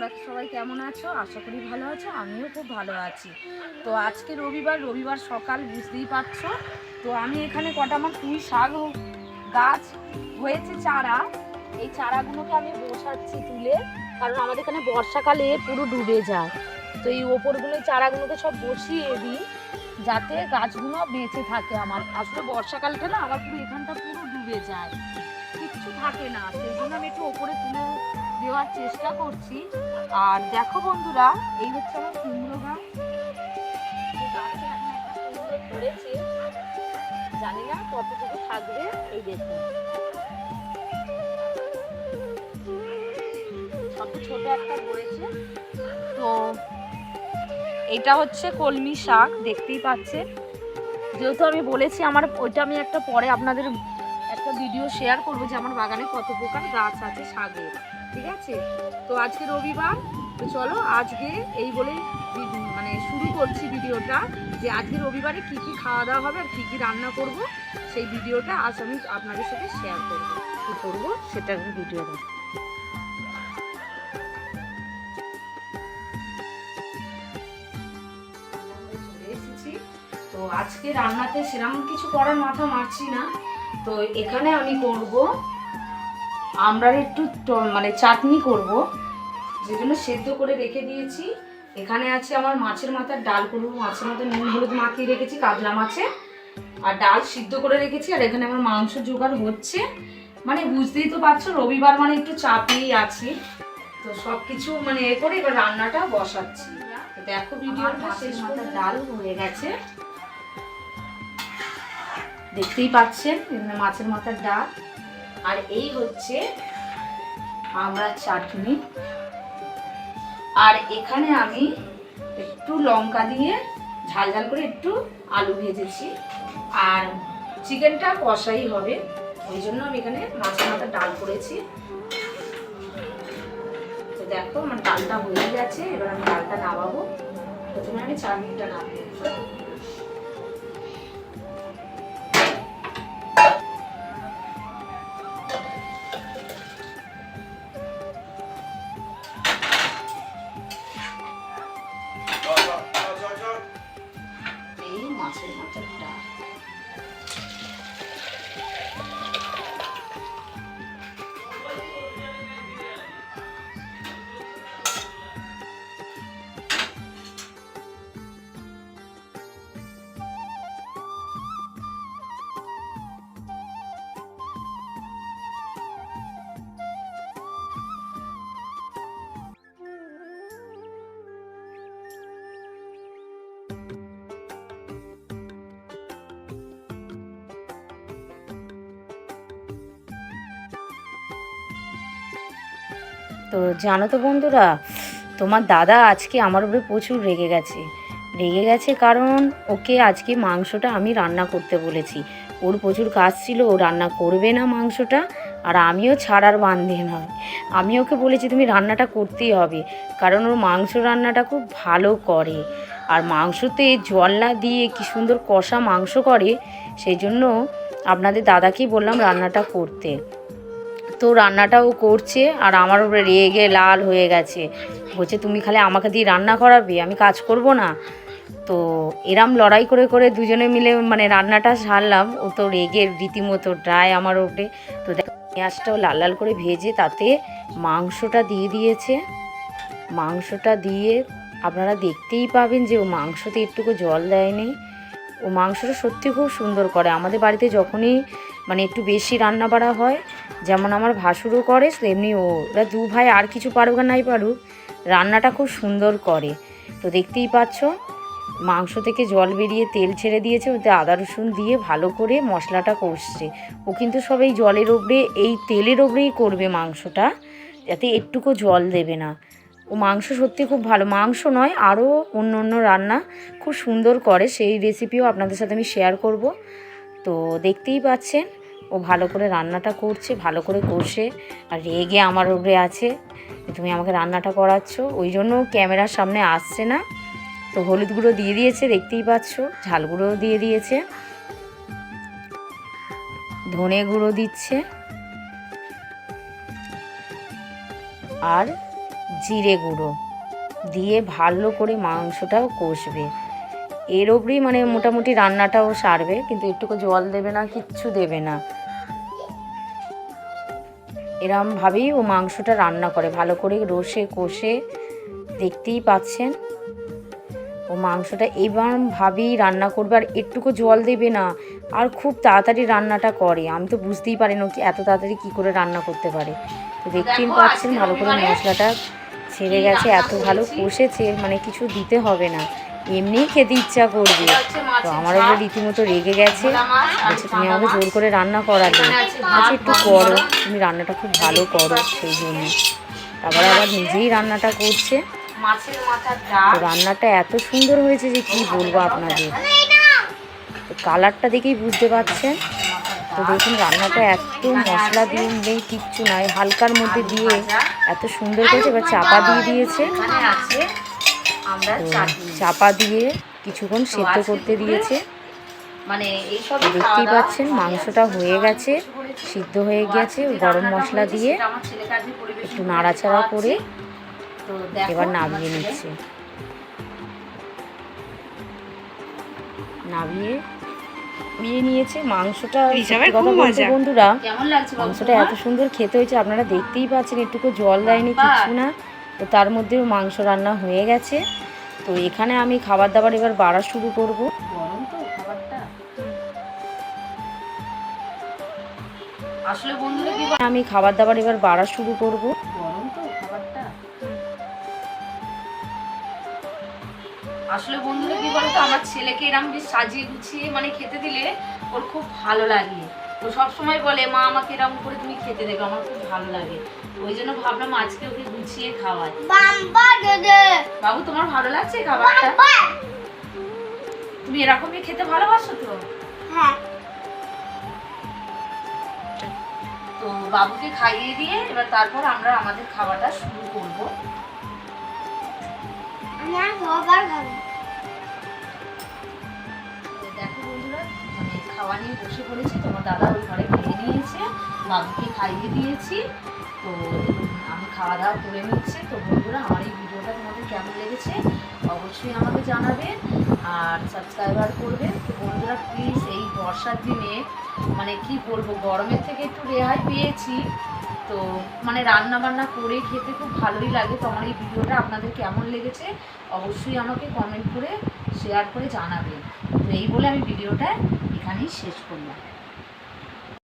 তোমরা সবাই কেমন আছো? আশা করি ভালো আছো, আমিও খুব ভালো আছি। তো আজকে রবিবার রবিবার সকাল, বুঝতেই পারছ? তো আমি এখানে কটা আমার পুঁই শাক গাছ হয়েছে চারা। এই চারাগুলোকে আমি বসাচ্ছি তুলে, কারণ আমাদের এখানে বর্ষাকালে পুরো ডুবে যায়। তো এই ওপরগুলো চারাগুলোকে সব বসিয়ে দিই, যাতে গাছগুলো বেঁচে থাকে আমার। আসলে বর্ষাকালটা না, আমার পুরো এখানটা পুরো ডুবে যায়। থাকে না। সেই জন্য আমি একটু ওপরে তুলে দেওয়ার চেষ্টা করছি। আর দেখো বন্ধুরা, এই হচ্ছে আমার কুমড়ো জানি না কতটুকু থাকবে, এই দেখুন। তো এটা হচ্ছে কলমি শাক, দেখতেই পাচ্ছেন। যেহেতু আমি বলেছি আমার, ওইটা আমি একটা পরে আপনাদের একটা ভিডিও শেয়ার করব যে আমার বাগানে কত প্রকার গাছ আছে শাকের ঠিক আছে? তো আজকে রবিবার, তো চলো আজকে এই বলেই ভি- মানে শুরু করছি ভিডিওটা যে আজকে রবিবারে কি কি খাওয়া দাওয়া হবে আর কী কী রান্না করব, সেই ভিডিওটা আজ আমি আপনাদের সাথে শেয়ার করব। কি করব? সেটার ভিডিও দেবো। তো আজকে রান্নাতে সেরকম কিছু করার মাথা মারছি না। তো এখানে আমি করব আমরা একটু মানে চাটনি করব যেগুলো সেদ্ধ করে রেখে দিয়েছি। এখানে আছে আমার মাছের মাথার ডাল করব মাছের মাথার নুন হলুদ মাখিয়ে রেখেছি কাতলা মাছে। আর ডাল সিদ্ধ করে রেখেছি আর এখানে আমার মাংস জোগাড় হচ্ছে। মানে বুঝতেই তো পারছ রবিবার মানে একটু চাপ চাপেই আছি। তো সব কিছু মানে এ করে এবার রান্নাটা বসাচ্ছি। দেখো ভিডিওটা শেষ মাথার ডাল হয়ে গেছে। দেখতেই পাচ্ছেন, এখানে মাছের মাথার ডাল। আর এই হচ্ছে আমরা চাটনি। আর এখানে আমি একটু লঙ্কা দিয়ে ঝাল ঝাল করে একটু আলু ভেজেছি। আর চিকেনটা কষাই হবে, ওই জন্য আমি এখানে মাছের মাথার ডাল করেছি। তো দেখো, আমার ডালটা হয়ে গেছে, এবার আমি ডালটা নামাবো। প্রথমে আমি চাটনিটা নামাবো এই তো জানো তো বন্ধুরা, তোমার দাদা আজকে আমার উপরে প্রচুর রেগে গেছে। রেগে গেছে কারণ ওকে আজকে মাংসটা আমি রান্না করতে বলেছি। ওর প্রচুর কাজ ছিল, ও রান্না করবে না মাংসটা, আর আমিও ছাড়ার বান্ধে নয়। আমি ওকে বলেছি, তুমি রান্নাটা করতেই হবে। কারণ ওর মাংস রান্নাটা খুব ভালো করে। আর মাংসতে জল না দিয়ে কি সুন্দর কষা মাংস করে, সেই জন্য আপনাদের দাদাকেই বললাম রান্নাটা করতে। তো রান্নাটাও করছে আর আমার উপরে রেগে লাল হয়ে গেছে। বলছে, তুমি খালি আমাকে দিয়ে রান্না করাবে, আমি কাজ করব না। তো এরম লড়াই করে করে দুজনে মিলে মানে রান্নাটা সারলাম। ও তো রেগে রীতিমতো ড্রাই আমার উপরে। তো দেখ, পেঁয়াজটাও লাল লাল করে ভেজে তাতে মাংসটা দিয়ে দিয়েছে। মাংসটা দিয়ে আপনারা দেখতেই পাবেন যে ও মাংসতে একটুকু জল দেয়নি। ও মাংসটা সত্যি খুব সুন্দর করে। আমাদের বাড়িতে যখনই মানে একটু বেশি রান্না বাড়া হয়। যেমন আমার ভাসুরও করে, তেমনি ও। ওরা দু ভাই আর কিছু পারুক আর নাই পারুক, রান্নাটা খুব সুন্দর করে। তো দেখতেই পাচ্ছ, মাংস থেকে জল বেরিয়ে তেল ছেড়ে দিয়েছে, ওতে আদা রসুন দিয়ে ভালো করে মশলাটা কষছে। ও কিন্তু সব এই জলের ওপরে এই তেলের ওপরেই করবে মাংসটা, যাতে একটুকু জল দেবে না। ও মাংস সত্যি খুব ভালো, মাংস নয়, আরও অন্য অন্য রান্না খুব সুন্দর করে। সেই রেসিপিও আপনাদের সাথে আমি শেয়ার করব। তো দেখতেই পাচ্ছেন, ও ভালো করে রান্নাটা করছে, ভালো করে করছে আর রেগে আমার উপরে আছে। তুমি আমাকে রান্নাটা করাচ্ছ, ওই জন্য ক্যামেরার সামনে আসছে না। তো হলুদ গুঁড়ো দিয়ে দিয়েছে, দেখতেই পাচ্ছ, ঝাল গুঁড়োও দিয়ে দিয়েছে। ধনে গুঁড়ো দিচ্ছে। আর জিরে গুঁড়ো দিয়ে ভালো করে মাংসটাও কষবে। এর ওপরেই মানে মোটামুটি রান্নাটাও সারবে কিন্তু একটুকু জল দেবে না কিচ্ছু দেবে না। এরমভাবেই ও মাংসটা রান্না করে ভালো করে রসে কষে দেখতেই পাচ্ছেন। ও মাংসটা এইভাবেই রান্না করবে আর একটুকু জল দেবে না আর খুব তাড়াতাড়ি রান্নাটা করে। আমি তো বুঝতেই পারি না কি এত তাড়াতাড়ি কী করে রান্না করতে পারে। তো দেখতেই পাচ্ছেন ভালো করে মশলাটা ছেড়ে গেছে এত ভালো কষেছে মানে কিছু দিতে হবে না। এমনিই খেতে ইচ্ছা করবে। তো আমার ঝাল, রীতিমতো রেগে গেছে। বলছে তুমি আমাকে জোর করে রান্না করালে। আছে একটু করো। তুমি রান্নাটা খুব ভালো করো সেই জন্য। তারপরে আবার নিজেই রান্নাটা করছে। তো রান্নাটা এত সুন্দর হয়েছে যে কি বলব আপনাদের। তো কালারটা দেখেই বুঝতে পারছেন। তো দেখুন রান্নাটা এত মশলা দিয়ে নেই কিচ্ছু নাই। হালকার মধ্যে দিয়ে এত সুন্দর করেছে এবার চাপা দিয়ে দিয়েছে। চাপা দিয়ে কিছুক্ষণ সেদ্ধ করতে দিয়েছে। মানে দেখতেই পাচ্ছেন মাংসটা হয়ে গেছে সিদ্ধ হয়ে গেছে গরম মশলা দিয়ে একটু নাড়াচাড়া করে এবার নামিয়ে নিচ্ছে। নামিয়ে নিয়ে নিয়েছে মাংসটা। কথা বলতে বন্ধুরা কেমন লাগছে বাবু মাংসটা এত সুন্দর খেতে হয়েছে আপনারা দেখতেই পাচ্ছেন একটুকু জল দেয়নি কিছু না। তো তার মধ্যেও মাংস রান্না হয়ে গেছে। তো এখানে আমি খাবার দাবার এবার বাড়া শুরু করব। গরম তো খাবারটা। আসলে বন্ধুরা কি আমি খাবার দাবার এবার বাড়া শুরু করব। গরম তো খাবারটা। আসলে বন্ধুরা কি বলতো আমার ছেলেকে এরকম সাজিয়ে গুছিয়ে মানে খেতে দিলে ওর খুব ভালো লাগে। ও সবসময় বলে মা আমাকে এরকম করে তুমি খেতে দেবে আমার খুব ভালো লাগে। ওই জন্য ভাবলাম আজকে ওকে গুছিয়ে খাওয়াই। বাবু তোমার ভালো লাগছে খাবারটা? তুমি এরকমই খেতে ভালোবাসো তো? তো বাবুকে খাইয়ে দিয়ে এবার তারপর আমরা আমাদের খাওয়াটা শুরু করব। তো খাওয়া নিয়ে বসে পড়েছি, তোমার দাদা ওই ঘরে খেয়ে নিয়েছে বাবুকে খাইয়ে দিয়েছি। তো আমি খাওয়া দাওয়া করে নিচ্ছি। তো বন্ধুরা, আমার এই ভিডিওটা তোমাদের কেমন লেগেছে অবশ্যই আমাকে জানাবে আর সাবস্ক্রাইবার করবে। তো বন্ধুরা প্লিজ এই বর্ষার দিনে মানে কি বলব, গরমের থেকে একটু রেহাই পেয়েছি। তো মানে রান্না বান্না করে খেতে খুব ভালোই লাগে। তো আমার এই ভিডিওটা আপনাদের কেমন লেগেছে অবশ্যই আমাকে কমেন্ট করে শেয়ার করে জানাবেন। তো এই বলে আমি ভিডিওটা এখানেই শেষ করলাম।